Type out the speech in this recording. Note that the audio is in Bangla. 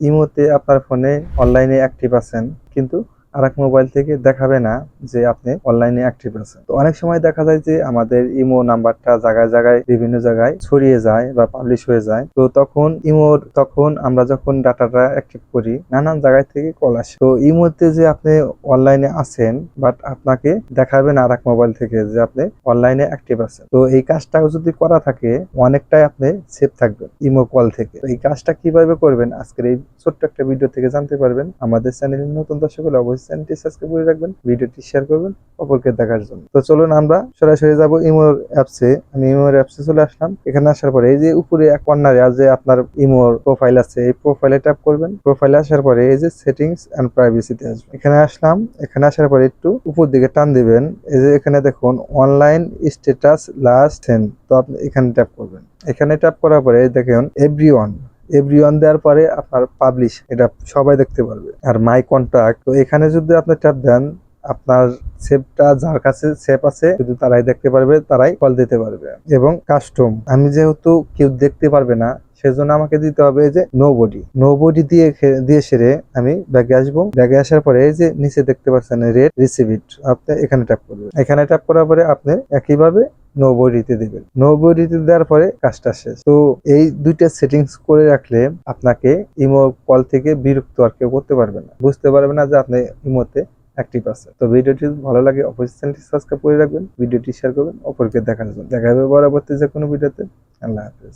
ইমোতে আপনার ফোনে অনলাইনে অ্যাক্টিভ আছেন কিন্তু আরেক মোবাইল থেকে দেখাবে না যে আপনি অনলাইনে অ্যাক্টিভ আছেন। তো অনেক সময় দেখা যায় যে আমাদের ইমো নাম্বারটা জায়গায় জায়গায় বিভিন্ন জায়গায় ছড়িয়ে যায় বা পাবলিশ হয়ে যায়। তো তখন ইমোর তখন আমরা যখন ডাটাটা অ্যাক্টিভ করি, নানান জায়গায় থেকে কল আসে। তো ইমোতে যে আপনি অনলাইনে আছেন বাট আপনাকে দেখাবে না আরেক মোবাইল থেকে যে আপনি অনলাইনে অ্যাক্টিভ আছেন। তো এই কাজটাও যদি করা থাকে, অনেকটাই আপনি সেফ থাকবেন ইমো কল থেকে। এই কাজটা কীভাবে করবেন, আজকের এই ছোট্ট একটা ভিডিও থেকে জানতে পারবেন। আমাদের চ্যানেলের নতুন দর্শক অবশ্যই চ্যানেলটি সাবস্ক্রাইব করে রাখবেন, ভিডিওটি শেয়ার করবেন, অপরকে দেখার জন্য। তো চলুন আমরা সরাসরি যাব ইমোর অ্যাপসে। আমি ইমোর অ্যাপসে চলে আসলাম। এখানে আসার পরে এই যে উপরে এক কর্নারে যে আপনার ইমোর প্রোফাইল আছে, এই প্রোফাইলে ট্যাপ করবেন। প্রোফাইলে আসার পরে এই যে সেটিংস এন্ড প্রাইভেসিতে আসবেন। এখানে আসলাম। এখানে আসার পরে একটু উপর দিকে টান দিবেন। এই যে এখানে দেখুন, অনলাইন স্ট্যাটাস লাস্ট সেন তো আপনি এখানে ট্যাপ করবেন। এখানে ট্যাপ করার পরে দেখুন এভরিওয়ান এভরিওয়ান দেওয়ার পরে আপনার পাবলিশ এটা সবাই দেখতে পারবে। আর মাই কন্ট্যাক্ট তো এখানে যদি আপনি ট্যাপ দেন, আপনার সেভটা যার কাছে সেভ আছে শুধু তারাই দেখতে পারবে, তারাই কল দিতে পারবে। এবং কাস্টম আমি যেহেতু কেউ দেখতে পারবে না, সেজন্য আমাকে দিতে হবে যে নো বডি নো বডি দিয়ে দিয়ে সেরে আমি ব্যাগে আসব। ব্যাগে আসার পরে এই যে নিচে দেখতে পাচ্ছেন রেড রিসিভিট আপনি এখানে ট্যাপ করবেন। এখানে ট্যাপ করার পরে আপনি একইভাবে নো দেবেন দিবেন। নো বডিতে দেওয়ার পরে কাজটা শেষ। তো এই দুইটা সেটিংস করে রাখলে আপনাকে ইমো কল থেকে বিরক্ত আর কেউ করতে পারবে না। বুঝতে পারবে না যে আপনি ইমোতে অ্যাক্টিভ আছে তো ভিডিওটি ভালো লাগে, অবশ্যই চ্যানেলটি সাবস্ক্রাইব করে রাখবেন, ভিডিওটি শেয়ার করবেন, অপরকে দেখার জন্য। দেখা যাবে পরবর্তী যে কোনো ভিডিওতে। আল্লাহ হাফেজ।